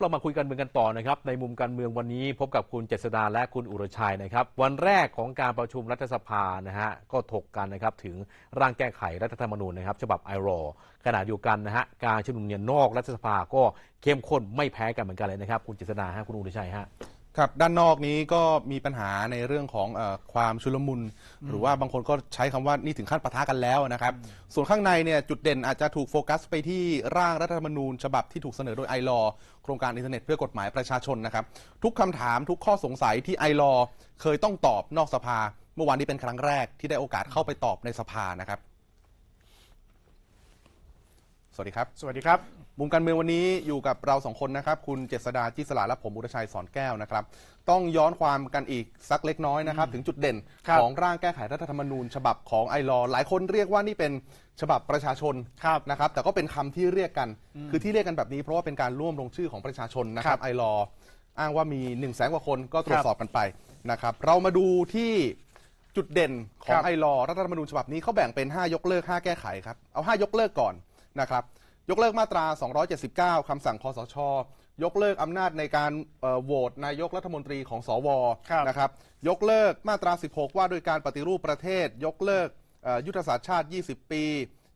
เรามาคุยกันเมืองกันต่อนะครับ ในมุมการเมืองวันนี้พบกับคุณเจษดาและคุณอุรชัยนะครับ วันแรกของการประชุมรัฐสภานะฮะก็ถกกันนะครับถึงร่างแก้ไขรัฐธรรมนูญนะครับ ฉบับไอรอขณะเดียวกันนะฮะการชุมนุมเนี่ยนอกรัฐสภาก็เข้มข้นไม่แพ้กันเหมือนกันเลยนะครับ คุณเจษดาฮะคุณอุรชัยฮะ ครับด้านนอกนี้ก็มีปัญหาในเรื่องของเออความชุลมุน หรือว่าบางคนก็ใช้คำว่านี่ถึงขั้นปะทะกันแล้วนะครับ ส่วนข้างในเนี่ยจุดเด่นอาจจะถูกโฟกัสไปที่ร่างรัฐธรรมนูญ ฉบับที่ถูกเสนอโดยไอรอโครงการอินเทอร์เน็ตเพื่อกฎหมายประชาชนนะครับ ทุกคำถามทุกข้อสงสัยที่ไอรอเคยต้องตอบนอกสภา เมื่อวานนี้เป็นครั้งแรกที่ได้โอกาสเข้าไปตอบในสภานะครับ สวัสดีครับ สวัสดีครับ มุมการเมืองวันนี้อยู่กับเราสองคนนะครับ คุณเจษดาจิสลาและผมอุรชัยสอนแก้วนะครับ ต้องย้อนความกันอีกสักเล็กน้อยนะครับ ถึงจุดเด่นครับของร่างแก้ไขรัฐธรรมนูญ ฉบับของไอรอหลายคนเรียกว่านี่เป็นฉบับประชาชนครับนะครับ แต่ก็เป็นคำที่เรียกกัน คือที่เรียกกันแบบนี้เพราะว่าเป็นการร่วมลงชื่อของประชาชนนะคครัรับบไอรออ้างว่ามี1นึ่งแสนกว่าคนก็ตรวจสอบกันไปนะครับ เรามาดูที่จุดเด่นขอคงรับไอรอรัฐธรรมนูญฉบับนี้เขาแบ่งเป็น 5 ยกเลิก 5 แก้ไขครับ เอา 5 ยกเลิกก่อน นะครับยกเลิกมาตรา 279 คำสั่งคอสช ยกเลิกอำนาจในการเอ่อโหวตนายกรัฐมนตรีของสวครับนะครับ ยกเลิกมาตรา 16 ว่าด้วยการปฏิรูปประเทศ ยกเลิกเอ่อยุทธศาสตร์ชาติ 20 ปี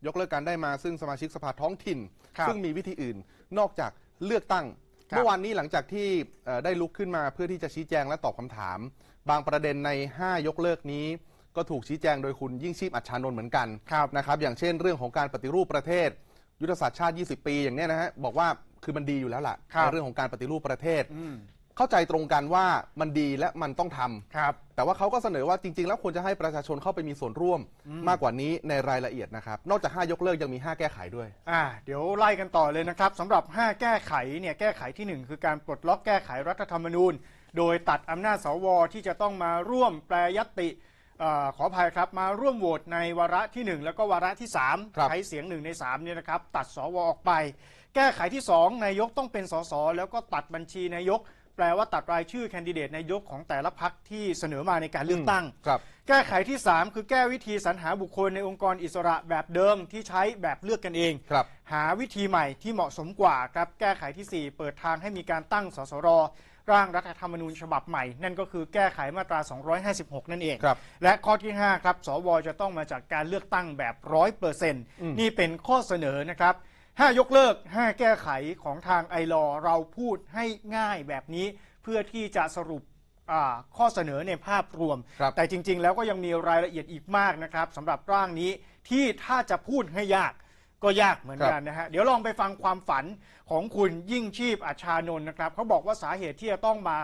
ยกเลิกการได้มาซึ่งสมาชิกสภาท้องถิ่นครับซึ่งมีวิธีอื่นนอกจากเลือกตั้งครับเมื่อวานนี้หลังจากที่เอ่อได้ลุกขึ้นมาเพื่อที่จะชี้แจงและตอบคำถาม บางประเด็นใน 5 ยกเลิกนี้ ก็ถูกชี้แจงโดยคุณยิ่งชีพอัชชานนท์เหมือนกันครับนะครับอย่างเช่นเรื่องของการปฏิรูปประเทศ ยุทธศาสตร์ชาติ 20 ปีอย่างเนี้ยนะฮะบอกว่าคือมันดีอยู่แล้วล่ะครับในเรื่องของการปฏิรูปประเทศอืมเข้าใจตรงกันว่ามันดีและมันต้องทำ ครับ แต่ว่าเขาก็เสนอว่าจริง ๆ แล้วควรจะให้ประชาชนเข้าไปมีส่วนร่วมมากกว่านี้ในรายละเอียดนะครับ นอกจาก 5 ยกเลิกยังมี 5 แก้ไขด้วย อ่าเดี๋ยวไล่กันต่อเลยนะครับสำหรับ 5 แก้ไขเนี่ยแก้ไขทีหนึ่1 คือการปลดล็อกแก้ไขรัฐธรรมนูญ โดยตัดอำนาจสวที่จะต้องมาร่วมแปรยตติ เออขออภัยครับมาร่วมโหวตในวาระทีหนึ่1 แล้วก็วาระที่ครับ3ใช้เสียง 1 ใน3เนี่ยนะครับตัดสวออกไป แก้ไขที่ 2 นายกต้องเป็นสสแล้วก็ตัดบัญชีนายก แปลว่าตัดรายชื่อแคนดิเดตนายกของแต่ละพักที่เสนอมาในการเลือกตั้ง ครับ แก้ไขที่ 3 คือแก้วิธีสรรหาบุคคลในองค์กรอิสระแบบเดิมที่ใช้แบบเลือกกันเอง ครับ หาวิธีใหม่ที่เหมาะสมกว่าครับแก้ไขทีสี่4 เปิดทางให้มีการตั้งสสร ร่างรัฐธรรมนูญฉบับใหม่ นั่นก็คือแก้ไขมาตรา 256 นั่นเองครับและข้อที่ 5 ครับสวจะต้องมาจากการเลือกตั้งแบบร้อยเปอร์เซ็นต์นี่เป็นข้อเสนอนะครับ5ยกเลิก5แก้ไขของทางไอรอเราพูดให้ง่ายแบบนี้ เพื่อที่จะสรุปอ่าข้อเสนอในภาพรวมครับแต่จริง ๆ แล้วก็ยังมีรายละเอียดอีกมากนะครับสำหรับร่างนี้ที่ถ้าจะพูดให้ยาก ก็ยากเหมือนกันนะฮะ เดี๋ยวลองไปฟังความฝันของคุณยิ่งชีพอัชชานนท์นะครับ เขาบอกว่าสาเหตุที่จะต้องมา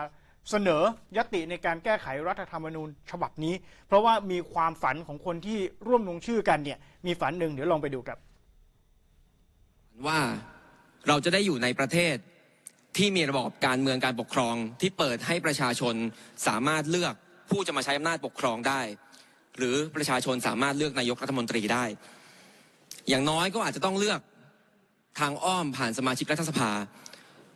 เสนอยติในการแก้ไขรัฐธรรมนูญฉบับนี้ เพราะว่ามีความฝันของคนที่ร่วมลงชื่อกันเนี่ย มีฝันหนึ่งเดี๋ยวลองไปดูครับ ว่าเราจะได้อยู่ในประเทศที่มีระบอบการเมืองการปกครองที่เปิดให้ประชาชนสามารถเลือกผู้จะมาใช้อำนาจปกครองได้ หรือประชาชนสามารถเลือกนายกรัฐมนตรีได้ อย่างน้อยก็อาจจะต้องเลือกทางอ้อมผ่านสมาชิกรัฐสภา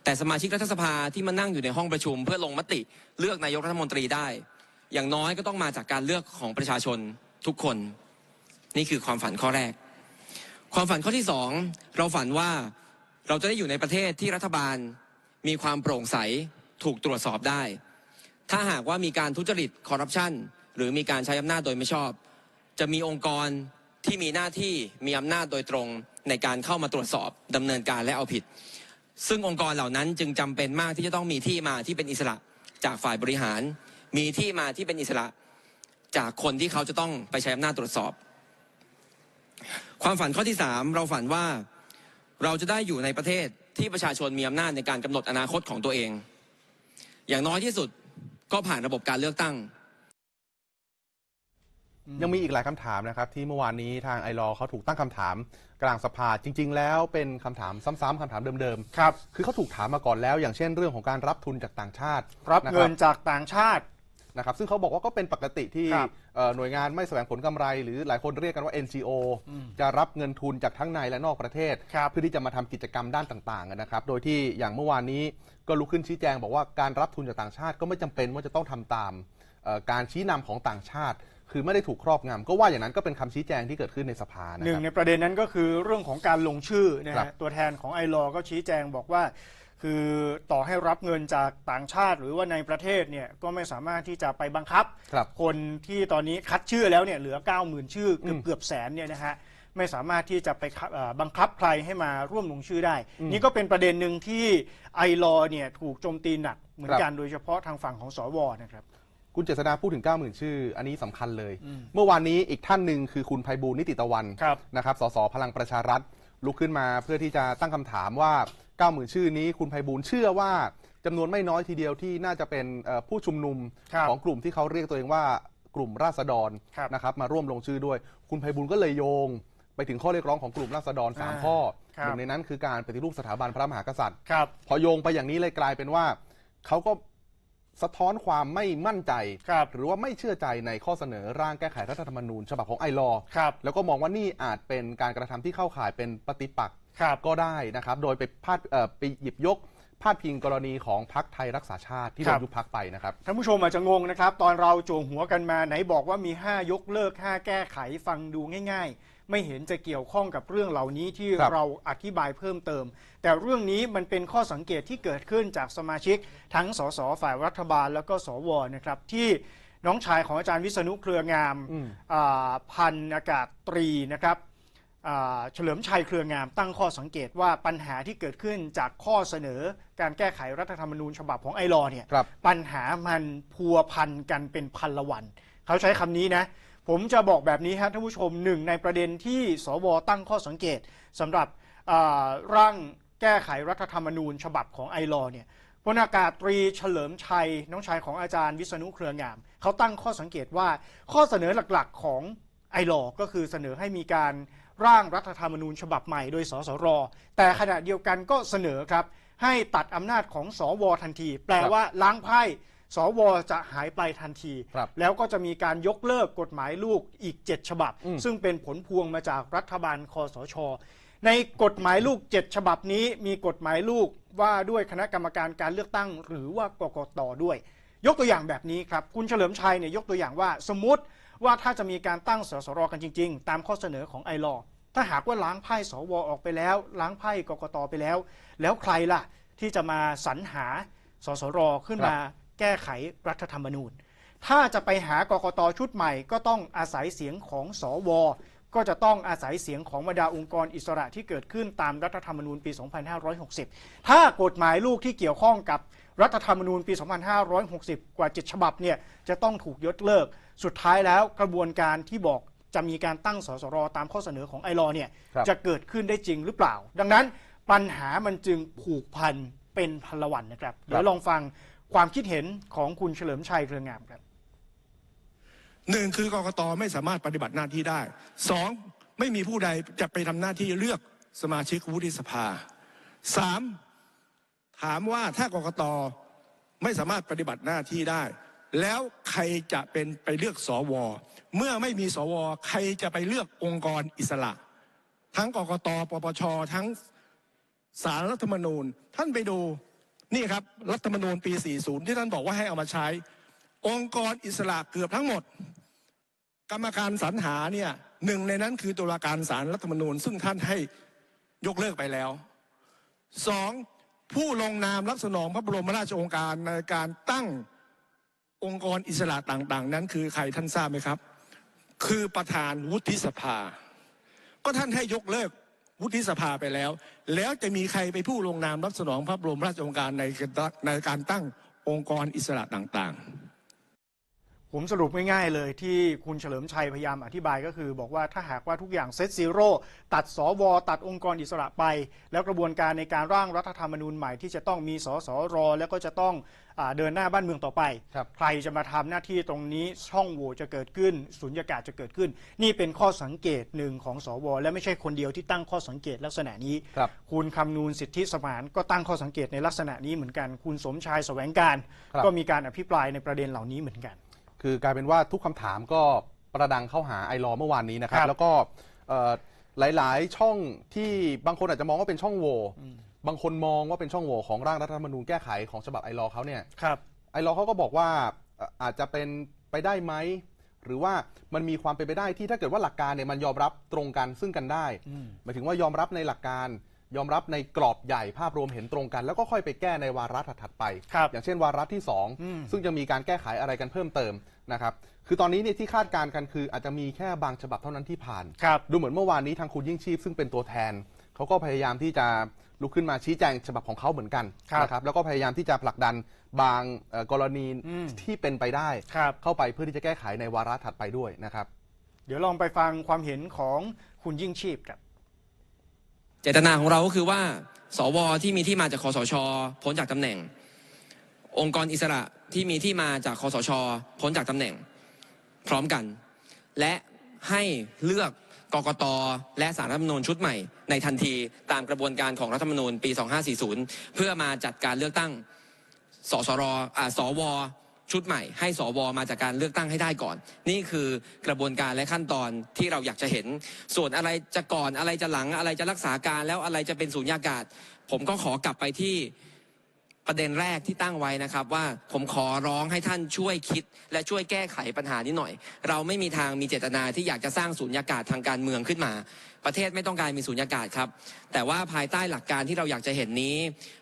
แต่สมาชิกรัฐสภาที่มานั่งอยู่ในห้องประชุม เพื่อลงมติเลือกนายกรัฐมนตรีได้ อย่างน้อยก็ต้องมาจากการเลือกของประชาชนทุกคน นี่คือความฝันข้อแรก ความฝันข้อที่สองเราฝันว่าเราจะได้อยู่ในประเทศที่รัฐบาลมีความโปร่งใสถูกตรวจสอบได้ ถ้าหากว่ามีการทุจริตคอร์รัปชันหรือมีการใช้อำนาจโดยไม่ชอบ จะมีองค์กร ที่มีหน้าที่มีอำนาจโดยตรงในการเข้ามาตรวจสอบดำเนินการและเอาผิด ซึ่งองค์กรเหล่านั้นจึงจำเป็นมากที่จะต้องมีที่มาที่เป็นอิสระจากฝ่ายบริหาร มีที่มาที่เป็นอิสระจากคนที่เขาจะต้องไปใช้อำนาจตรวจสอบ ความฝันข้อที่สามเราฝันว่าเราจะได้อยู่ในประเทศที่ประชาชนมีอำนาจในการกำหนดอนาคตของตัวเอง อย่างน้อยที่สุดก็ผ่านระบบการเลือกตั้ง ยังมีอีกหลายคำถามนะครับ ที่เมื่อวานนี้ทางไอรอเขาถูกตั้งคำถาม กลางสภาจริง ๆ แล้วเป็นคำถามซ้ำๆคำถามเดิมครับๆคือเขาถูกถามมาก่อนแล้ว อย่างเช่นเรื่องของการรับทุนจากต่างชาติรับะคเงินจากต่างชาตินะครับซึ่งเขาบอกว่าก็เป็นปกติที่ครับเอ่อหน่วยงานไม่แสวงผลกำไร หรือหลายคนเรียกกันว่า NGO จะรับเงินทุนจากทั้งในและนอกประเทศครับเพื่อที่จะมาทำกิจกรรมด้านต่างๆนะครับ โดยที่อย่างเมื่อวานนี้ก็ลุกขึ้นชี้แจง บอกว่าการรับทุนจากต่างชาติก็ไม่จำเป็นว่าจะต้องทำตามเอ่อการชี้นำของต่างชาติ คือไม่ได้ถูกครอบงำก็ว่าอย่างนั้นก็เป็นคำชี้แจงที่เกิดขึ้นในสภานะหนึ่คงรับ ในประเด็นนั้นก็คือเรื่องของการลงชื่อนะครัฮะบ ตัวแทนของไอรอก็ชี้แจงบอกว่า คือต่อให้รับเงินจากต่างชาติหรือว่าในประเทศเนี่ยก็ไม่สามารถที่จะไปบังคับ ครับ คนที่ตอนนี้คัดชื่อแล้วเนี่ยเหลือ 90,000 ชื่อเกือบอืมเกือบแสนเนี่ยนะฮะไม่สามารถที่จะไปคับเอ่อบังคับใครให้มาร่วมลงชื่อได้ นี่ก็เป็นประเด็นหนึ่งที่ไอรอเนี่ยถูกโจมตีหนักเหมือนกันโดยเฉพาะทางฝั่งของสวนะครับ คุณเจษดาพูดถึง 90,000 ชื่อ อันนี้สำคัญเลย เมื่อวานนี้อีกท่านหนึ่งคือคุณไพบูลย์นิติตะวันครับ นะครับสสพลังประชารัฐลุกขึ้นมาเพื่อที่จะตั้งคำถามว่า 90,000 ชื่อนี้คุณไพบูลย์เชื่อว่าจำนวนไม่น้อยทีเดียวที่น่าจะเป็นเอ่อผู้ชุมนุมครับของกลุ่มที่เขาเรียกตัวเองว่ากลุ่มราษฎรครับ นะครับมาร่วมลงชื่อด้วย คุณไพบูลย์ก็เลยโยง ไปถึงข้อเรียกร้องของกลุ่มราษฎรสามอ่าข้อครับหนึ่งในนั้นคือการปฏิรูปสถาบันพระมหากษัตริย์ ครับ พอโยงไปอย่างนี้เลยกลายเป็นว่าเขาก็ สะท้อนความไม่มั่นใจ ครับหรือว่าไม่เชื่อใจในข้อเสนอร่างแก้ไขรัฐธรรมนูญ ฉบับของไอรอครับแล้วก็มองว่านี่อาจเป็นการกระทำที่เข้าข่ายเป็นปฏิปักษ์ครับก็ได้นะครับ โดยไปพาดเอ่อไปหยิบยกพาดพิงกรณีของพักไทยรักษาชาติที่โดครันบ ยุบพักไปนะครับ ท่านผู้ชมอาจจะงงนะครับ ตอนเราโจงหัวกันมาไหนบอกว่ามี 5 ยกเลิก 5 แก้ไขฟังดูง่ายๆ ไม่เห็นจะเกี่ยวข้องกับเรื่องเหล่านี้ที่ครับเราอธิบายเพิ่มเติม แต่เรื่องนี้มันเป็นข้อสังเกตที่เกิดขึ้นจากสมาชิก ทั้งสสฝ่ายรัฐบาลแล้วก็สวนะครับที่น้องชายของอาจารย์วิษณุเครืองามอืม อ่าพันอากาศตรีนะครับ อ่าเฉลิมชัยเครืองามตั้งข้อสังเกตว่าปัญหาที่เกิดขึ้นจากข้อเสนอการแก้ไขรัฐธรรมนูญฉบับของไอรอว์เนี่ยครับ ปัญหามันพัวพันกันเป็นพันละวัน เขาใช้คำนี้นะ ผมจะบอกแบบนี้ครับท่านผู้ชมหนึ่งในประเด็นที่สวตั้งข้อสังเกตสำหรับอ่าร่างแก้ไขรัฐธรรมนูญ ฉบับของไอรอว์เนี่ยพลอากาศตรีเฉลิมชัย น้องชายของอาจารย์วิษณุเครืองาม เขาตั้งข้อสังเกตว่าข้อเสนอหลักๆของไอรอว์ก็คือเสนอให้มีการร่างรัฐธรรมนูญฉบับใหม่โดยสสร แต่ขณะเดียวกันก็เสนอครับ ให้ตัดอำนาจของสวทันที แปลว่าล้างไพ่ สวจะหายไปทันที ครับแล้วก็จะมีการยกเลิกกฎหมายลูกอีก 7 ฉบับ อืม ซึ่งเป็นผลพวงมาจากรัฐบาลคอสช ในกฎหมายลูก 7 ฉบับนี้มีกฎหมายลูกว่าด้วยคณะกรรมการการเลือกตั้ง หรือว่ากกตด้วย ยกตัวอย่างแบบนี้ครับ คุณเฉลิมชัยเนี่ยยกตัวอย่างว่าสมมติว่าถ้าจะมีการตั้งสสรกันจริง ๆ ตามข้อเสนอของไอรอถ้าหากว่าล้างไพ่สวออกไปแล้ว ล้างไพ่กกตไปแล้ว แล้วใครล่ะที่จะมาสรรหาสสรขึ้นมา แก้ไขรัฐธรรมนูญ ถ้าจะไปหากกตชุดใหม่ก็ต้องอาศัยเสียงของสวก็จะต้องอาศัยเสียงของบรรดาองค์กรอิสระที่เกิดขึ้นตามรัฐธรรมนูญปี 2560 ถ้ากฎหมายลูกที่เกี่ยวข้องกับรัฐธรรมนูญปี 2560 กว่า7ฉบับเนี่ยจะต้องถูกยกเลิก สุดท้ายแล้วกระบวนการที่บอกจะมีการตั้งสสรตามข้อเสนอของไอรอเนี่ยครับจะเกิดขึ้นได้จริงหรือเปล่า ดังนั้นปัญหามันจึงผูกพันเป็นพันละวันนะครับ เดี๋ยวลองฟัง ความคิดเห็นของคุณเฉลิมชัยเครืองามครับหนึ่งคือกรกตไม่สามารถปฏิบัติหน้าที่ได้สองไม่มีผู้ใดจะไปทำหน้าที่เลือกสมาชิกวุฒิสภาสามถามว่าถ้ากรกตไม่สามารถปฏิบัติหน้าที่ได้ แล้วใครจะเป็นไปเลือกสวเมื่อไม่มีสวใครจะไปเลือกองค์กรอิสระ ทั้งกรกตปปชทั้งสารรัฐธรรมนูญ ท่านไปดู นี่ครับรัฐธรรมนูญปี 40 ที่ท่านบอกว่าให้เอามาใช้ องค์กรอิสระเกือบทั้งหมด กรรมการสรรหาเนี่ยหนึ่งในนั้นคือตุลาการศาลรัฐธรรมนูญ ซึ่งท่านให้ยกเลิกไปแล้วสองผู้ลงนามรับสนองพระบรมราชโองการในการตั้งองค์กรอิสระต่างๆ นั้น คือใครท่านทราบไหมครับ คือประธานวุฒิสภา ก็ท่านให้ยกเลิก วุฒิสภาไปแล้ว แล้วจะมีใครไปผู้ลงนามรับสนองพระบรมราชโองการในในการตั้งองค์กรอิสระต่างๆ ผมสรุปง่ายๆเลยที่คุณเฉลิมชัยพยายามอธิบายก็คือ บอกว่าถ้าหากว่าทุกอย่างเซตซีโร่ตัดสวตัดองค์กรอิสระไป แล้วกระบวนการในการร่างรัฐธรรมนูญใหม่ที่จะต้องมีสสรแล้วก็จะต้อง เดินหน้าบ้านเมืองต่อไปครับใครจะมาทำหน้าที่ตรงนี้ช่องโหว่จะเกิดขึ้นสุญญากาศจะเกิดขึ้น นี่เป็นข้อสังเกตหนึ่งของสว และไม่ใช่คนเดียวที่ตั้งข้อสังเกตลักษณะนี้ครับคุณคำนูนสิทธิสมานก็ตั้งข้อสังเกตในลักษณะนี้เหมือนกัน คุณสมชายแสวงการครับก็มีการอภิปรายในประเด็นเหล่านี้เหมือนกัน คือกลายเป็นว่าทุกคำถามก็ประดังเข้าหาไอรอเมื่อวานนี้นะครับครับแล้วก็เอ่อหลาย ๆ ช่องที่บางคนอาจจะมองว่าเป็นช่องโหว่ บางคนมองว่าเป็นช่องโหว่ของร่างรัฐธรรมนูญแก้ไขของฉบับไอรอเขาเนี่ยครับไอรอเขาก็บอกว่าเอ่ออาจจะเป็นไปได้ไหม หรือว่ามันมีความเป็นไปได้ที่ถ้าเกิดว่าหลักการเนี่ยมันยอมรับตรงกันซึ่งกันได้อืมหมายถึงว่ายอมรับในหลักการ ยอมรับในกรอบใหญ่ภาพรวมเห็นตรงกัน แล้วก็ค่อยไปแก้ในวาระถัดๆไป ครับอย่างเช่นวาระที่ อืม 2 ซึ่งจะมีการแก้ไขอะไรกันเพิ่มเติมนะครับคือตอนนี้เนี่ยที่คาดการณ์กันคือ อาจจะมีแค่บางฉบับเท่านั้นที่ผ่าน ครับ ดูเหมือนเมื่อวานนี้ทางคุณยิ่งชีพซึ่งเป็นตัวแทน เขาก็พยายามที่จะ ลุกขึ้นมาชี้แจงฉบับของเขาเหมือนกันครับนะครับแล้วก็พยายามที่จะผลักดันบางเอ่อกรณีอืม ที่เป็นไปได้ ครับ เข้าไปเพื่อที่จะแก้ไขในวาระถัดไปด้วยนะครับ เดี๋ยวลองไปฟังความเห็นของคุณยิ่งชีพครับ เจตนาของเราก็คือว่า สวที่มีที่มาจากคอสช พ้นจากตำแหน่ง องค์กรอิสระที่มีที่มาจากคอสช พ้นจากตำแหน่ง พร้อมกัน และให้เลือก กกตและสารรัฐมนูญชุดใหม่ในทันทีตามกระบวนการของรัฐมนูญปี 2540 เพื่อมาจัดการเลือกตั้งสสรอ่าสวชุดใหม่ให้สวมาจากการเลือกตั้งให้ได้ก่อน นี่คือกระบวนการและขั้นตอนที่เราอยากจะเห็น ส่วนอะไรจะก่อนอะไรจะหลังอะไรจะรักษาการแล้วอะไรจะเป็นสูญญากาศ ผมก็ขอกลับไปที่ ประเด็นแรกที่ตั้งไว้นะครับว่าผมขอร้องให้ท่านช่วยคิด และช่วยแก้ไขปัญหานี้หน่อย เราไม่มีทางมีเจตนาที่อยากจะสร้างสูญญากาศทางการเมืองขึ้นมา ประเทศไม่ต้องการมีสูญญากาศครับ แต่ว่าภายใต้หลักการที่เราอยากจะเห็นนี้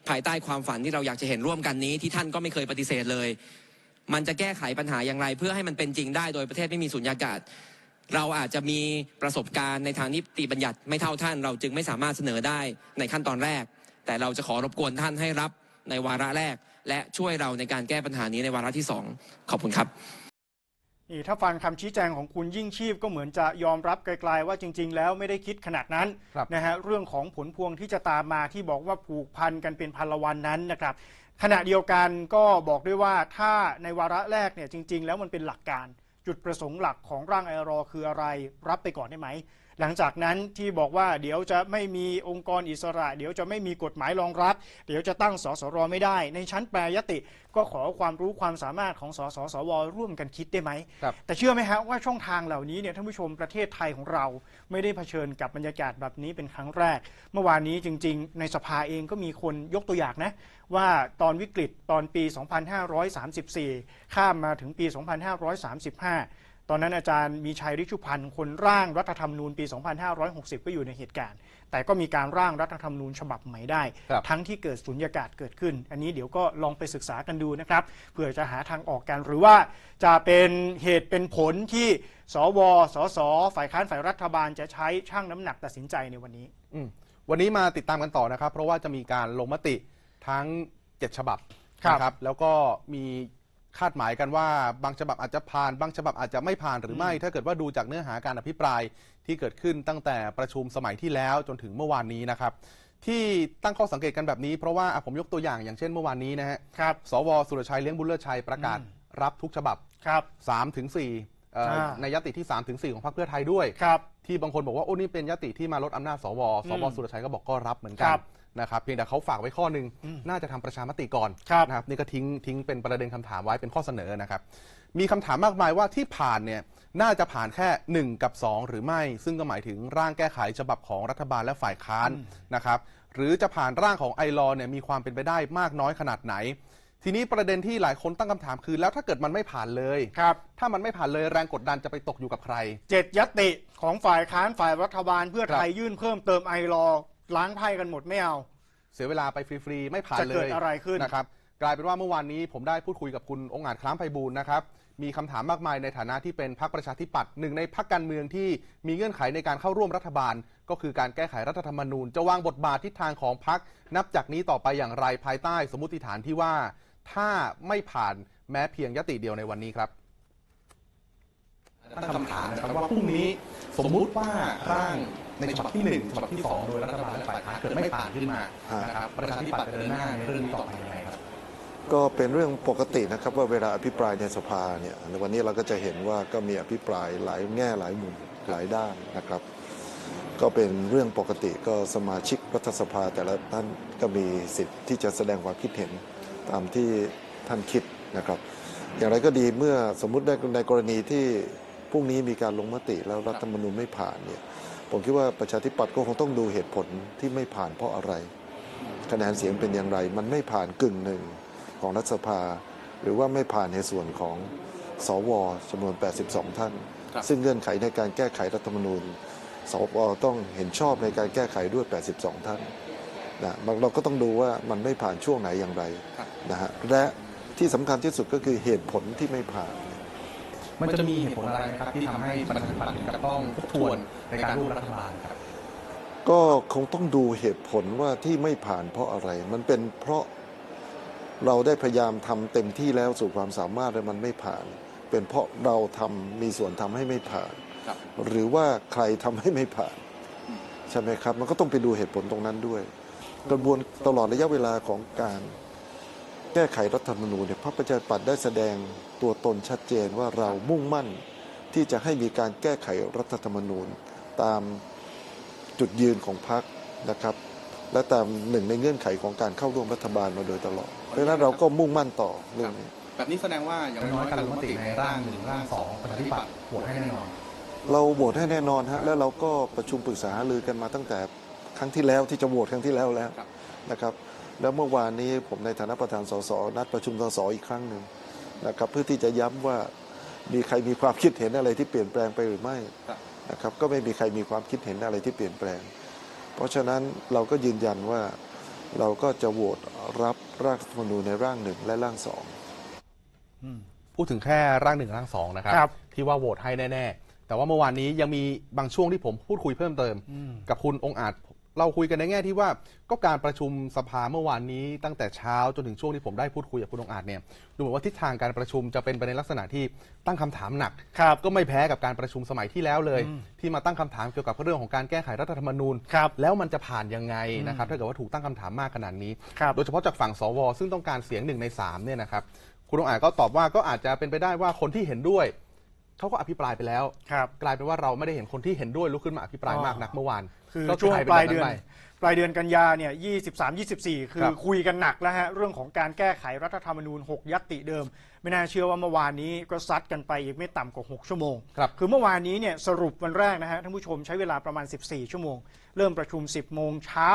ภายใต้ความฝันที่เราอยากจะเห็นร่วมกันนี้ ที่ท่านก็ไม่เคยปฏิเสธเลย มันจะแก้ไขปัญหาอย่างไร เพื่อให้มันเป็นจริงได้โดยประเทศไม่มีสูญญากาศเราอาจจะมีประสบการณ์ในทางนิติบัญญัติไม่เท่าท่าน เราจึงไม่สามารถเสนอได้ในขั้นตอนแรก แต่เราจะขอรบกวนท่านให้รับ ในวาระแรก และช่วยเราในการแก้ปัญหานี้ในวาระที่สองขอบคุณครับนี่ถ้าฟังคำชี้แจงของคุณยิ่งชีพก็เหมือนจะยอมรับไกลๆว่าจริง ๆ แล้วไม่ได้คิดขนาดนั้นครับนะฮะเรื่องของผลพวงที่จะตามมาที่บอกว่าผูกพันกันเป็นพันละวันนั้นนะครับขณะเดียวกันก็บอกด้วยว่าถ้าในวาระแรกเนี่ยจริง ๆ แล้วมันเป็นหลักการ จุดประสงค์หลักของร่างไอรอคืออะไร รับไปก่อนได้ไหม หลังจากนั้นที่บอกว่าเดี๋ยวจะไม่มีองค์กรอิสระ เดี๋ยวจะไม่มีกฎหมายรองรับ เดี๋ยวจะตั้งสสรไม่ได้ ในชั้นแปรยติ ก็ขอความรู้ความสามารถของสสสวร่วมกันคิดได้ไหมครับแต่เชื่อไหมฮะว่าช่องทางเหล่านี้เนี่ยท่านผู้ชมประเทศไทยของเราไม่ได้เผชิญกับบรรยากาศแบบนี้เป็นครั้งแรก เมื่อวานนี้จริง ๆ ในสภาเองก็มีคนยกตัวอย่างนะว่าตอนวิกฤตตอนปี 2534 ข้ามมาถึงปี 2535 ตอนนั้นอาจารย์มีชัยฤชุพันธ์คนร่างรัฐธรรมนูญปี 2560 ก็อยู่ในเหตุการณ์ แต่ก็มีการร่างรัฐธรรมนูญฉบับใหม่ได้ ครับ ทั้งที่เกิดสุญญากาศเกิดขึ้น อันนี้เดี๋ยวก็ลองไปศึกษากันดูนะครับเผื่อจะหาทางออกกันหรือว่าจะเป็นเหตุเป็นผลที่สวสสฝ่ายค้านฝ่ายรัฐบาลจะใช้ช่างน้ำหนักตัดสินใจในวันนี้ อืมวันนี้มาติดตามกันต่อนะครับ เพราะว่าจะมีการลงมติทั้ง 7 ฉบับครับ นะครับ แล้วก็มี คาดหมายกันว่าบางฉบับอาจจะผ่าน บางฉบับอาจจะไม่ผ่านหรือไม่ ถ้าเกิดว่าดูจากเนื้อหาการอภิปรายที่เกิดขึ้นตั้งแต่ประชุมสมัยที่แล้วจนถึงเมื่อวานนี้นะครับ ที่ตั้งข้อสังเกตกันแบบนี้เพราะว่าอะผมยกตัวอย่างอย่างเช่นเมื่อวานนี้นะฮะครับสวสุรชัยเลี้ยงบุญเลิศชัยประกาศอืมรับทุกฉบับครับ3ถึง4เอ่ออาในยติที่3ถึง4ของพรรคเพื่อไทยด้วยครับที่บางคนบอกว่า โอ้นี่เป็นยติที่มาลดอำนาจสว สวอืมสุรชัยก็บอกก็รับเหมือนกัคนรับ นะครับเพียงแต่เขาฝากไว้ข้อหนึ่งอืมน่าจะทำประชามติก่อนครับนะครับนี่ก็ทิ้งทิ้งเป็นประเด็นคำถามไว้เป็นข้อเสนอนะครับมีคำถามมากมายว่าที่ผ่านเนี่ยน่าจะผ่านแค่ 1 กับ 2 หรือไม่ ซึ่งก็หมายถึงร่างแก้ไขฉบับของรัฐบาลและฝ่ายค้านนะครับหรือจะผ่านร่างของไอรอเนี่ยมีความเป็นไปได้มากน้อยขนาดไหน ทีนี้ประเด็นที่หลายคนตั้งคำถามคือแล้วถ้าเกิดมันไม่ผ่านเลยครับถ้ามันไม่ผ่านเลยแรงกดดันจะไปตกอยู่กับใครเจ็ดยติของฝ่ายค้านฝ่ายรัฐบาลเพื่อครับไทยยื่นเพิ่มเติมไอรอ ล้างไพ่กันหมดไม่เอา เสียเวลาไปฟรีๆไม่ผ่านจะเลเกิดยอะไรขึ้น นะครับ กลายเป็นว่าเมื่อวานนี้ผมได้พูดคุยกับคุณองค์อาจคล้ามไพบูลย์นะครับ มีคำถามมากมายในฐานะที่เป็นพรรคประชาธิปัตย์หนึ่งในพรรคการเมืองที่มีเงื่อนไขในการเข้าร่วมรัฐบาล ก็คือการแก้ไขรัฐธรรมนูญ จะวางบทบาททิศทางของพรรคนับจากนี้ต่อไปอย่างไรภายใต้สมมติฐานที่ว่า ถ้าไม่ผ่านแม้เพียงยติเดียวในวันนี้ครับ ตั้งคำถามนะครับว่าพรุ่งนี้สมมุติว่าร่างในฉบับที่หนึ่งฉบับที่สองโดยรัฐบาลและฝ่ายค้านเกิดไม่ผ่านขึ้นมานะครับประชาธิปัตย์จะเดินหน้าในเรื่องนี้ต่อไปยังไงครับก็เป็นเรื่องปกตินะครับว่าเวลาอภิปรายในสภาเนี่ยในวันนี้เราก็จะเห็นว่าก็มีอภิปรายหลายแง่หลายมุมหลายด้านนะครับ ก็เป็นเรื่องปกติก็สมาชิกรัฐสภาแต่ละท่านก็มีสิทธิ์ที่จะแสดงความคิดเห็นตามที่ท่านคิดนะครับ อย่างไรก็ดีเมื่อสมมุติในในกรณีที่ พรุ่งนี้มีการลงมติแล้วรัฐธรรมนูญไม่ผ่านเนี่ยผมคิดว่าประชาธิปัตย์ก็คงต้องดูเหตุผลที่ไม่ผ่านเพราะอะไร คะแนนเสียงเป็นอย่างไร มันไม่ผ่านกึ่งหนึ่งของรัฐสภา หรือว่าไม่ผ่านในส่วนของสวจำนวน 82 ท่าน ซึ่งเงื่อนไขในการแก้ไขรัฐธรรมนูญสวต้องเห็นชอบในการแก้ไขด้วย 82 ท่านนะบางเราก็ต้องดูว่ามันไม่ผ่านช่วงไหนอย่างไรนะฮะและที่สำคัญที่สุดก็คือเหตุผลที่ไม่ผ่าน มันจะมีเหตุผลอะไรครับที่ทำให้ประชาธิปัตย์ถึงกับต้องทบทวนในการร่วมรัฐบาลครับ ก็คงต้องดูเหตุผลว่าที่ไม่ผ่านเพราะอะไร มันเป็นเพราะเราได้พยายามทำเต็มที่แล้วสู่ความสามารถและมันไม่ผ่าน เป็นเพราะเราทำมีส่วนทำให้ไม่ผ่านครับหรือว่าใครทำให้ไม่ผ่านใช่ไหมครับ มันก็ต้องไปดูเหตุผลตรงนั้นด้วย กระบวนตลอดระยะเวลาของการ แก้ไขรัฐธรรมนูญเนี่ยพรรคประชาธิปัตย์ได้แสดงตัวตนชัดเจนว่าเรามุ่งมั่นที่จะให้มีการแก้ไขรัฐธรรมนูญ ตามจุดยืนของพรรคนะครับ และตามหนึ่งในเงื่อนไขของการเข้าร่วมรัฐบาลมาโดยตลอด เพราะฉะนั้นเราก็มุ่งมั่นต่อเรื่องนี้แบบนี้แสดงว่าอย่างน้อยการลงมติในร่างหนึ่งร่างสองประชาธิปัตย์โหวตให้แน่นอน เราโหวตให้แน่นอนฮะแล้วเราก็ประชุมปรึกษาหารือกันมาตั้งแต่ครั้งที่แล้วที่จะโหวตครั้งที่แล้วแล้วครับนะครับ แล้วเมื่อวานนี้ผมในฐานะประธานสสนัดประชุมสสอีกครั้งหนึ่งนะครับเพื่อที่จะย้ำว่ามีใครมีความคิดเห็นอะไรที่เปลี่ยนแปลงไปหรือไม่ครับนะครับก็ไม่มีใครมีความคิดเห็นอะไรที่เปลี่ยนแปลง เพราะฉะนั้นเราก็ยืนยันว่าเราก็จะโหวตรับร่างรัฐธรรมนูญในร่างหนึ่งและร่างสองพูดถึงแค่ร่างหนึ่งร่างสองนะครับครับที่ว่าโหวตให้แน่ ๆ แต่ว่าเมื่อวานนี้ยังมีบางช่วงที่ผมพูดคุยเพิ่มเติม กับคุณองค์อาจ เราคุยกันในแง่ที่ว่าก็การประชุมสภาเมื่อวานนี้ตั้งแต่เช้าจนถึงช่วงที่ผมได้พูดคุยกับคุณองค์อาจเนี่ยดูเหมือนว่าทิศทางการประชุมจะเป็นไปในลักษณะที่ตั้งคำถามหนักครับก็ไม่แพ้กับการประชุมสมัยที่แล้วเลย ที่มาตั้งคำถามเกี่ยวกับเรื่องของการแก้ไขรัฐธรรมนูญครับแล้วมันจะผ่านยังไงนะครับถ้าเกิดว่าถูกตั้งคำถามมากขนาดนี้ครับโดยเฉพาะจากฝั่งสว ซึ่งต้องการเสียงหนึ่งในสามเนี่ยนะครับคุณองค์อาจก็ตอบว่าก็อาจจะเป็นไปได้ว่าคนที่เห็นด้วย เขาก็อภิปรายไปแล้ว ครับ กลายเป็นว่าเราไม่ได้เห็นคนที่เห็นด้วยลุกขึ้นมาอภิปรายอ๋อมากนักเมื่อวานคือก็ช่วงกยปลายเดือน แบบไป ปลายเดือนกันยาเนี่ย23 24 คือครับ คุยกันหนักแล้วฮะ เรื่องของการแก้ไขรัฐธรรมนูญ 6 ยัตติเดิม ไม่น่าเชื่อว่าเมื่อวานนี้ก็ซัดกันไปอีกไม่ต่ำกว่า 6 ชั่วโมง ครับ คือเมื่อวานนี้เนี่ยสรุปวันแรกนะฮะท่านผู้ชมใช้เวลาประมาณ 14 ชั่วโมง เริ่มประชุม 10 โมงเช้า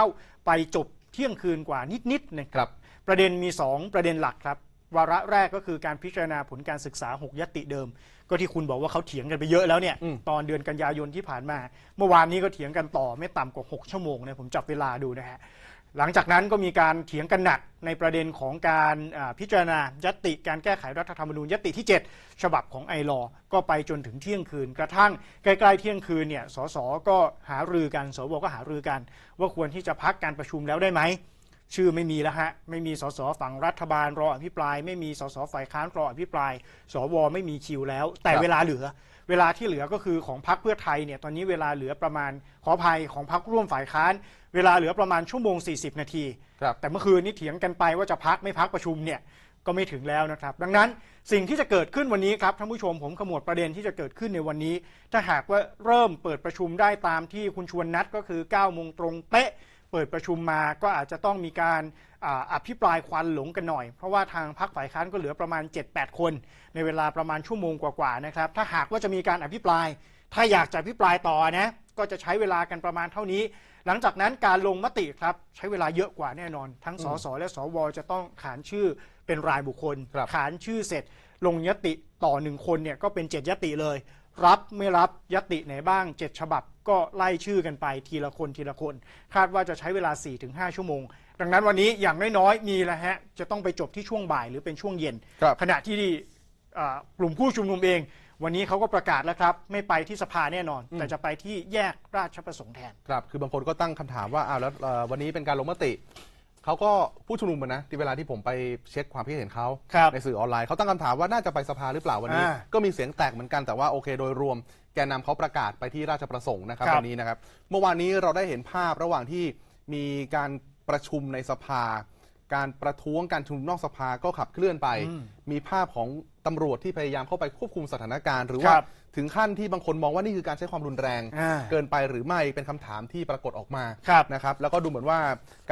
ไปจบเที่ยงคืนกว่านิดๆนะคครับรับ ประเด็นมี 2 ประเด็นหลักครับ วาระแรกก็คือการพิจารณาผลการศึกษา 6ยตติเดิม ก็ที่คุณบอกว่าเขาเถียงกันไปเยอะแล้วเนี่ยอืม ตอนเดือนกันยายนที่ผ่านมา เมื่อวานนี้ก็เถียงกันต่อไม่ต่ำกว่า 6 ชั่วโมงนะผมจับเวลาดูนะฮะหลังจากนั้นก็มีการเถียงกันหนักในประเด็นของการอ่าพิจารณายตติการแก้ไขรัฐธรรมนูญยตติที่ 7 ฉบับของไอรอก็ไปจนถึงเที่ยงคืน กระทั่งใกล้ๆเที่ยงคืนเนี่ยสสก็หารือกันสวก็หารือกัน ว่าควรที่จะพักการประชุมแล้วได้ไหม ชื่อไม่มีแล้วฮะ ไม่มีสสฝั่งรัฐบาลรออภิปราย ไม่มีสสฝ่ายค้านรออภิปราย สวไม่มีคิวแล้ว แต่ครับเวลาเหลือ เวลาที่เหลือก็คือของพรรคเพื่อไทยเนี่ยตอนนี้เวลาเหลือประมาณขออภัยของพรรคร่วมฝ่ายค้าน เวลาเหลือประมาณชั่วโมง 40 นาทีครับแต่เมื่อคืนนี้เถียงกันไปว่าจะพักไม่พักประชุมเนี่ยก็ไม่ถึงแล้วนะครับ ดังนั้นสิ่งที่จะเกิดขึ้นวันนี้ครับท่านผู้ชมผมขมวดประเด็นที่จะเกิดขึ้นในวันนี้ ถ้าหากว่าเริ่มเปิดประชุมได้ตามที่คุณชวนนัดก็คือ9โมงตรงเป๊ะ เปิดประชุมมาก็อาจจะต้องมีการอ่าอภิปรายควันหลงกันหน่อย เพราะว่าทางพรรคฝ่ายค้านก็เหลือประมาณ 7-8 คน ในเวลาประมาณชั่วโมงกว่าๆนะครับถ้าหากว่าจะมีการอภิปราย ถ้าอยากจะอภิปรายต่อนะก็จะใช้เวลากันประมาณเท่านี้ หลังจากนั้นการลงมติครับใช้เวลาเยอะกว่าแน่นอน ทั้งสสและสวจะต้องขานชื่อเป็นรายบุคคลครับขานชื่อเสร็จลงยติต่อหนึ่งคนเนี่ยก็เป็น7ยติเลย รับไม่รับยติไหนบ้าง 7 ฉบับ ก็ไล่ชื่อกันไปทีละคนทีละคน คาดว่าจะใช้เวลา 4-5 ชั่วโมง ดังนั้นวันนี้อย่างน้อยๆมีแล้วฮะจะต้องไปจบที่ช่วงบ่ายหรือเป็นช่วงเย็น ครับ ขณะที่อ่ากลุ่มผู้ชุมนุมเอง วันนี้เขาก็ประกาศแล้วครับ ไม่ไปที่สภาแน่นอน แต่จะไปที่แยกราชประสงค์แทน ครับ คือบางคนก็ตั้งคำถามว่า อ้าว แล้วเอ่อวันนี้เป็นการลงมติ เขาก็ผู้ชุมนุมอะนะที่เวลาที่ผมไปเช็คความคิดเห็นเขาครับในสื่อออนไลน์เขาตั้งคำถามว่าน่าจะไปสภาหรือเปล่าวันนี้ อ่าก็มีเสียงแตกเหมือนกันแต่ว่าโอเคโดยรวม แกนนำเขาประกาศไปที่ราชประสงค์นะครับครับ วันนี้นะครับ เมื่อวานนี้เราได้เห็นภาพระหว่างที่มีการประชุมในสภา การประท้วงการชุมนุมนอกสภาก็ขับเคลื่อนไป มีภาพของตำรวจที่พยายามเข้าไปควบคุมสถานการณ์ หรือว่า ครับ ถึงขั้นที่บางคนมองว่านี่คือการใช้ความรุนแรง อ่าเกินไปหรือไม่เป็นคำถามที่ปรากฏออกมาครับนะครับ แล้วก็ดูเหมือนว่า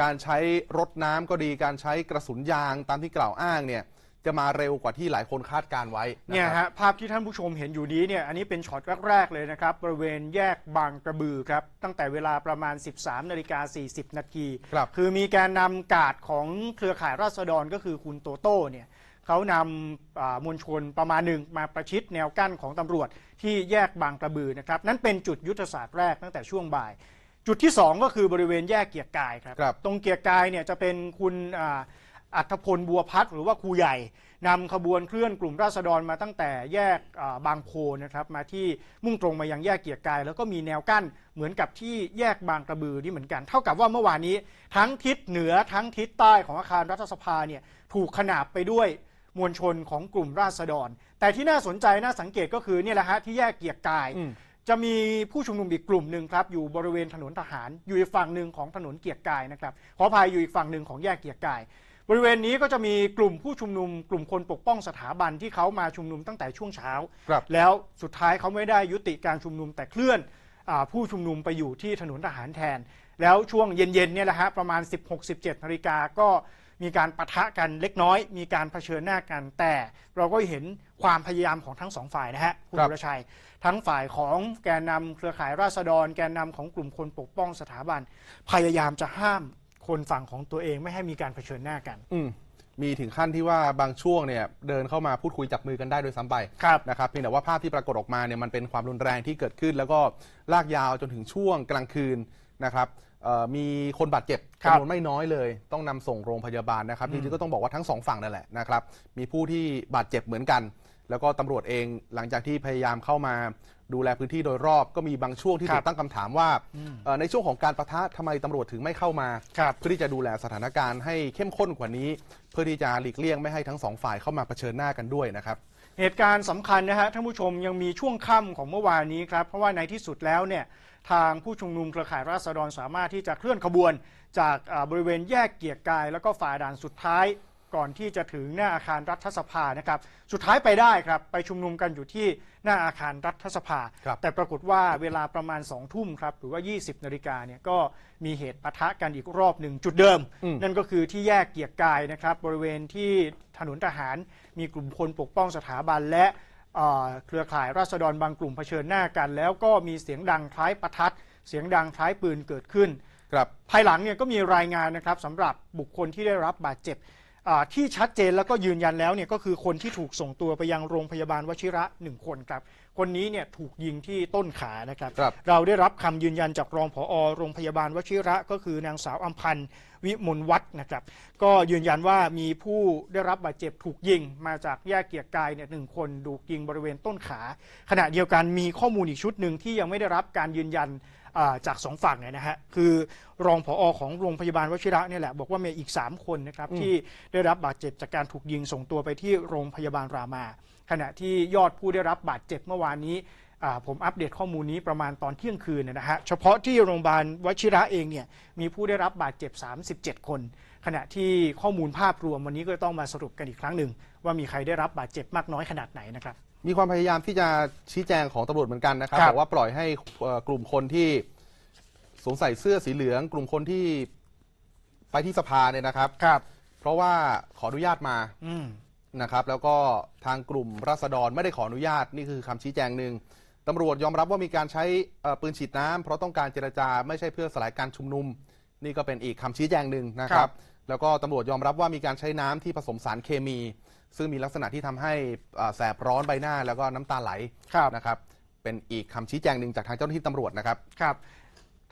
การใช้รถน้ำก็ดีการใช้กระสุนยางตามที่กล่าวอ้างเนี่ยจะมาเร็วกว่าที่หลายคนคาดการไว้ะเนี่ยครับ ฮะภาพที่ท่านผู้ชมเห็นอยู่นี้เนี่ยอันนี้เป็นช็อตแรก ๆ เลยนะครับ บริเวณแยกบางกระบือครับ ตั้งแต่เวลาประมาณ 13นาฬิกา40นาทีครับ คือมีการนำกาดของเครือข่ายราษฎรก็คือคุณโตโต้เนี่ย เขานำมวลชนประมาณหนึ่งมาประชิดแนวกั้นของตำรวจที่แยกบางกระบือนะครับนั่นเป็นจุดยุทธศาสตร์แรกตั้งแต่ช่วงบ่าย จุดที่ 2 ก็คือบริเวณแยกเกียรติกายครับรบตรงเกียรติกายเนี่ยจะเป็นคุณอัธพลบัวพัฒน์หรือว่าครูใหญ่นำขบวนเคลื่อนกลุ่มราษฎรมาตั้งแต่แยกบางโพนะครับมาที่มุ่งตรงมายังแยกเกียรติกาย แล้วก็มีแนวกั้นเหมือนกับที่แยกบางกระบือนี่เหมือนกัน เท่ากับว่าเมื่อวานนี้ ทั้งทิศเหนือทั้งทิศใต้ของอาคารรัฐสภาเนี่ยถูกขนาบไปด้วย มวลชนของกลุ่มราษฎร แต่ที่น่าสนใจน่าสังเกตก็คือเนี่ยแหละฮะที่แยกเกียรติกายอืมจะมีผู้ชุมนุมอีกกลุ่มหนึ่งครับอยู่บริเวณถนนทหาร อยู่อีกฝั่งหนึ่งของถนนเกียรติกายนะครับขออภัยอยู่อีกฝั่งหนึ่งของแยกเกียรติกาย บริเวณนี้ก็จะมีกลุ่มผู้ชุมนุม กลุ่มคนปกป้องสถาบันที่เขามาชุมนุมตั้งแต่ช่วงเช้า ครับ แล้วสุดท้ายเขาไม่ได้ยุติการชุมนุมแต่เคลื่อนอาผู้ชุมนุมไปอยู่ที่ถนนทหารแทน แล้วช่วงเย็นๆเนี่ยแหละฮะประมาณ 16-17นาฬิกาก็ มีการปะทะกันเล็กน้อย มีการเผชิญหน้ากัน แต่เราก็เห็นความพยายามของทั้งสองฝ่ายนะฮะคุณครับวรชัย ทั้งฝ่ายของแกนนำเครือข่ายราษฎร แกนนำของกลุ่มคนปกป้องสถาบัน พยายามจะห้ามคนฝั่งของตัวเองไม่ให้มีการเผชิญหน้ากัน อืมมีถึงขั้นที่ว่าบางช่วงเนี่ยเดินเข้ามาพูดคุยจับมือกันได้โดยซ้ำไปครับนะครับเพียงแต่ว่าภาพที่ปรากฏออกมาเนี่ยมันเป็นความรุนแรงที่เกิดขึ้น แล้วก็ลากยาวจนถึงช่วงกลางคืนนะครับเอ่อ มีคนบาดเจ็บครับจำนวนไม่น้อยเลย ต้องนำส่งโรงพยาบาลนะครับจริงๆก็ต้องบอกว่าทั้งสองฝั่งนั่นแหละนะครับ มีผู้ที่บาดเจ็บเหมือนกัน แล้วก็ตำรวจเองหลังจากที่พยายามเข้ามาดูแลพื้นที่โดยรอบก็มีบางช่วงที่ครับถูกตั้งคำถามว่าเอ่อในช่วงของการประทะทำไมตำรวจถึงไม่เข้ามาครับเพื่อที่จะดูแลสถานการณ์ให้เข้มข้นกว่านี้ เพื่อที่จะหลีกเลี่ยงไม่ให้ทั้งสองฝ่ายเข้ามาเผชิญหน้ากันด้วยนะครับ เหตุการณ์สำคัญนะฮะท่านผู้ชมยังมีช่วงค่ำของเมื่อวานนี้ครับ เพราะว่าในที่สุดแล้วเนี่ยทางผู้ชุมนุมเครือข่ายราษฎรสามารถที่จะเคลื่อนขบวน จากอ่าบริเวณแยกเกียรติกาย แล้วก็ฝ่าด่านสุดท้ายก่อนที่จะถึงหน้าอาคารรัฐสภานะครับ สุดท้ายไปได้ครับ ไปชุมนุมกันอยู่ที่หน้าอาคารรัฐสภาครับแต่ปรากฏว่าเวลาประมาณ 2 ทุ่มครับ หรือว่า 20 นาฬิกาเนี่ยก็มีเหตุปะทะกันอีกรอบหนึ่งจุดเดิมอืมนั่นก็คือที่แยกเกียรติกายนะครับ บริเวณที่ ถนนทหาร มีกลุ่มคนปกป้องสถาบันและเอ่อเครือข่ายราษฎรบางกลุ่มเผชิญหน้ากัน แล้วก็มีเสียงดังคล้ายประทัด เสียงดังคล้ายปืนเกิดขึ้นครับภายหลังเนี่ยก็มีรายงานนะครับสำหรับบุคคลที่ได้รับบาดเจ็บอ่า ที่ชัดเจนแล้วก็ยืนยันแล้วเนี่ยก็คือคนที่ถูกส่งตัวไปยังโรงพยาบาลวชิระหนึ่งคนครับ คนนี้เนี่ยถูกยิงที่ต้นขานะครับ ครับ เราได้รับคำยืนยันจากรองผอโรงพยาบาลวชิระก็คือนางสาวอัมพันธ์วิมลวัฒน์นะครับ ก็ยืนยันว่ามีผู้ได้รับบาดเจ็บถูกยิงมาจากแยกเกียรติกายเนี่ยหนึ่งคนถูกยิงบริเวณต้นขา ขณะเดียวกันมีข้อมูลอีกชุดหนึ่งที่ยังไม่ได้รับการยืนยันอ่า จากสองฝั่งเนี่ยนะฮะคือรองผอของโรงพยาบาลวชิระเนี่ยแหละบอกว่ามีอีก 3 คนนะครับที่ได้รับบาดเจ็บจากการถูกยิงส่งตัวไปที่โรงพยาบาลรามา ขณะที่ยอดผู้ได้รับบาดเจ็บเมื่อวานนี้อ่าผมอัปเดตข้อมูลนี้ประมาณตอนเที่ยงคืนเนยนะฮะเฉพาะที่โรงพยาบาลวชิระเองเนี่ยมีผู้ได้รับบาดเจ็บ 37 คน ขณะที่ข้อมูลภาพรวมวันนี้ก็ต้องมาสรุปกันอีกครั้งหนึ่งว่ามีใครได้รับบาดเจ็บมากน้อยขนาดไหนนะครับ มีความพยายามที่จะชี้แจงของตำรวจเหมือนกันนะครับครับบอกว่าปล่อยให้เอ่อกลุ่มคนที่สวมใส่เสื้อสีเหลือง กลุ่มคนที่ไปที่สภาเนี่ยนะครับ ครับ เพราะว่าขออนุญาตมาอืม นะครับ แล้วก็ทางกลุ่มราษฎรไม่ได้ขออนุญาตนี่คือคำชี้แจงหนึ่งตำรวจยอมรับว่ามีการใช้เอ่อปืนฉีดน้ำเพราะต้องการเจรจาไม่ใช่เพื่อสลายการชุมนุม นี่ก็เป็นอีกคำชี้แจงหนึ่งนะคครัรับ บ แล้วก็ตำรวจยอมรับว่ามีการใช้น้ำที่ผสมสารเคมี ซึ่งมีลักษณะที่ทำให้อ่าแสบร้อนใบหน้าแล้วก็น้ำตาไหลครับ นะครับ เป็นอีกคำชี้แจงหนึ่งจากทางเจ้าหน้าที่ตำรวจนะครับ ครับ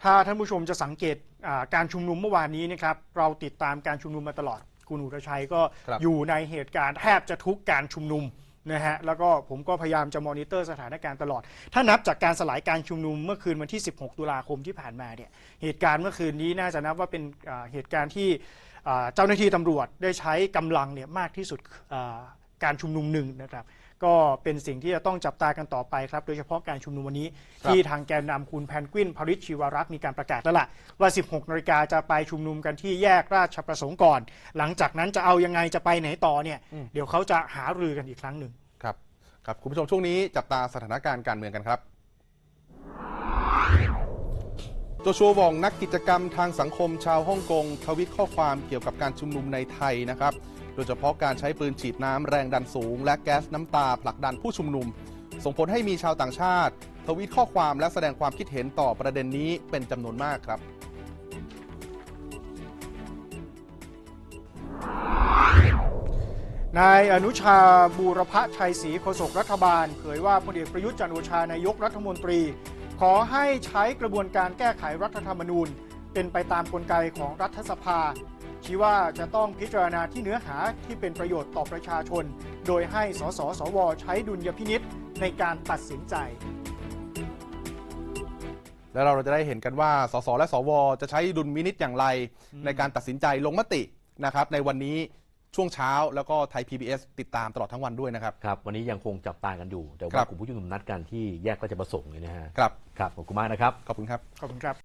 ถ้าท่านผู้ชมจะสังเกตอ่าการชุมนุมเมื่อวานนี้นะครับ เราติดตามการชุมนุมมาตลอด คุณอุรชัยก็ครับ อยู่ในเหตุการณ์แทบจะทุกการชุมนุม นะฮะแล้วก็ผมก็พยายามจะมอนิเตอร์สถานการณ์ตลอด ถ้านับจากการสลายการชุมนุมเมื่อคืนวันที่ 16 ตุลาคมที่ผ่านมาเนี่ยเหตุการณ์เมื่อคืนนี้น่าจะนับว่าเป็นเหตุการณ์ที่เจ้าหน้าที่ตำรวจได้ใช้กำลังเนี่ยมากที่สุดการชุมนุมหนึ่งนะครับ ก็เป็นสิ่งที่จะต้องจับตากันต่อไปครับ โดยเฉพาะการชุมนุมวันนี้ครับที่ทางแกนนำคุณแพนกวินพริชชีวรักษ์มีการประกาศแล้วล่ะว่า 16นาฬิกาจะไปชุมนุมกันที่แยกราชประสงค์ก่อน หลังจากนั้นจะเอายังไงจะไปไหนต่อเนี่ยเดี๋ยวเขาจะหารือกันอีกครั้งหนึ่งครับครับคุณผู้ชมช่วงนี้จับตาสถานการณ์การเมืองกันครับโจชัววองนักกิจกรรมทางสังคมชาวฮ่องกงทวิตข้อความเกี่ยวกับการชุมนุมในไทยนะครับ โดยเฉพาะการใช้ปืนฉีดน้ำแรงดันสูง และแก๊สน้ำตาผลักดันผู้ชุมนุม ส่งผลให้มีชาวต่างชาติ ทวิตข้อความและแสดงความคิดเห็นต่อประเด็นนี้เป็นจำนวนมากครับนายอนุชาบูรพชัยศรีโฆษกรัฐบาล เผยว่าพลเอกประยุทธ์จันโอชานายกรัฐมนตรี ขอให้ใช้กระบวนการแก้ไขรัฐธรรมนูญ เป็นไปตามกลไกของรัฐสภา ชี้ว่าจะต้องพิจารณาที่เนื้อหาที่เป็นประโยชน์ต่อประชาชน โดยให้สสสว ใช้ดุลยพินิษในการตัดสินใจ แล้วเราจะได้เห็นกันว่า สสและสว จะใช้ดุลมินิจอย่างไร ในการตัดสินใจลงมตินะครับในวันนี้ช่วงเช้าแล้วก็ไทย PBS ติดตามตลอดทั้งวันด้วยนะครับ ครับ วันนี้ยังคงจับตากันอยู่ แต่ครัว่าบกลุ่มผู้ชุมนุมนัดกันที่แยกราชประสงค์เลยนะฮะ ครับ ครับ ขอบคุณมากนะครับ ขอบคุณครับ ขอบคุณครับ